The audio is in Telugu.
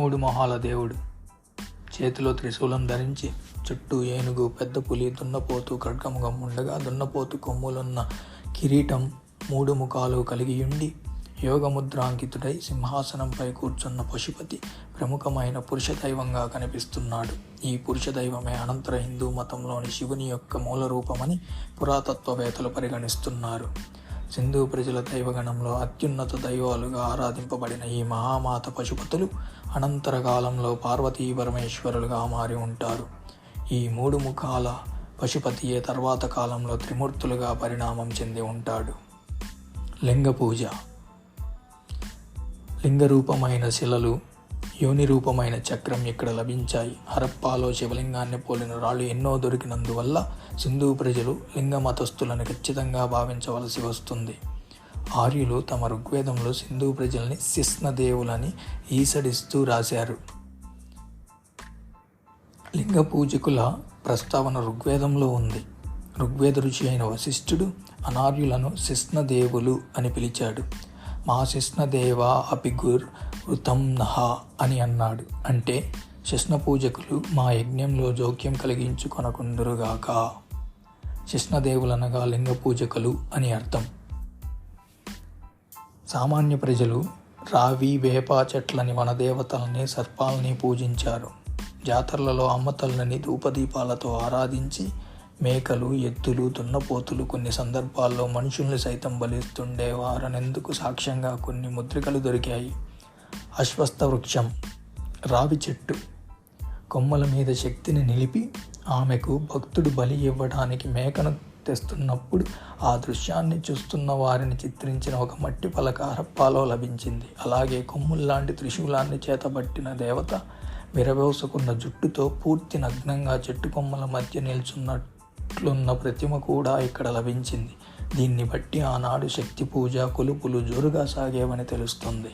మూడు మొహాల దేవుడు. చేతిలో త్రిశూలం ధరించి చుట్టూ ఏనుగు పెద్ద పులి దున్నపోతు ఖడ్గముఖం ఉండగా దున్నపోతు కొమ్ములున్న కిరీటం మూడు ముఖాలు కలిగియుండి యోగముద్రాంకితుడై సింహాసనంపై కూర్చున్న పశుపతి ప్రముఖమైన పురుష దైవంగా కనిపిస్తున్నాడు. ఈ పురుష దైవమే అనంతర హిందూ మతంలోని శివుని యొక్క మూల రూపమని పురాతత్వవేత్తలు పరిగణిస్తున్నారు. సింధు ప్రజల దైవగణంలో అత్యున్నత దైవాలుగా ఆరాధింపబడిన ఈ మహామాత పశుపతులు అనంతర కాలంలో పార్వతీ పరమేశ్వరులుగా మారి ఉంటారు. ఈ మూడు ముఖాల పశుపతియే తర్వాత కాలంలో త్రిమూర్తులుగా పరిణామం చెంది ఉంటాడు. లింగ పూజ. లింగ రూపమైన శిలలు యోని రూపమైన చక్రం ఇక్కడ లభించాయి. హరప్పాలో శివలింగాన్ని పోలిన రాళ్ళు ఎన్నో దొరికినందువల్ల సింధు ప్రజలు లింగ మతస్థులను ఖచ్చితంగా భావించవలసి వస్తుంది. ఆర్యులు తమ ఋగ్వేదంలో సింధు ప్రజల్ని శిస్నదేవులని ఈసడిస్తూ రాశారు. లింగ పూజకుల ప్రస్తావన ఋగ్వేదంలో ఉంది. ఋగ్వేద రుచి అయిన వశిష్ఠుడు అనార్యులను శిస్నదేవులు అని పిలిచాడు. మా శిస్నదేవ అపిగుర్ వృతం నహ అని అన్నాడు. అంటే శిష్ణ పూజకులు మా యజ్ఞంలో జోక్యం కలిగించుకొనకుందురుగాక. శిష్ణదేవులనగా లింగ పూజకులు అని అర్థం. సామాన్య ప్రజలు రావి వేప చెట్లని వనదేవతలని సర్పాలని పూజించారు. జాతరలలో అమ్మతల్లని ధూపదీపాలతో ఆరాధించి మేకలు ఎద్దులు దున్నపోతులు కొన్ని సందర్భాల్లో మనుషుల్ని సైతం బలిస్తుండేవారనెందుకు సాక్ష్యంగా కొన్ని ముద్రికలు దొరికాయి. అశ్వస్థ వృక్షం రావి చెట్టు కొమ్మల మీద శక్తిని నిలిపి ఆమెకు భక్తుడు బలి ఇవ్వడానికి మేకను తెస్తున్నప్పుడు ఆ దృశ్యాన్ని చూస్తున్న వారిని చిత్రించిన ఒక మట్టి పలక హరప్పాలో లభించింది. అలాగే కొమ్ముల్లాంటి త్రిశూలాన్ని చేతబట్టిన దేవత విరబోసుకున్న జుట్టుతో పూర్తి నగ్నంగా చెట్టు కొమ్మల మధ్య నిల్చున్నట్లున్న ప్రతిమ కూడా ఇక్కడ లభించింది. దీన్ని బట్టి ఆనాడు శక్తి పూజ కొలుపులు జోరుగా సాగేవని తెలుస్తుంది.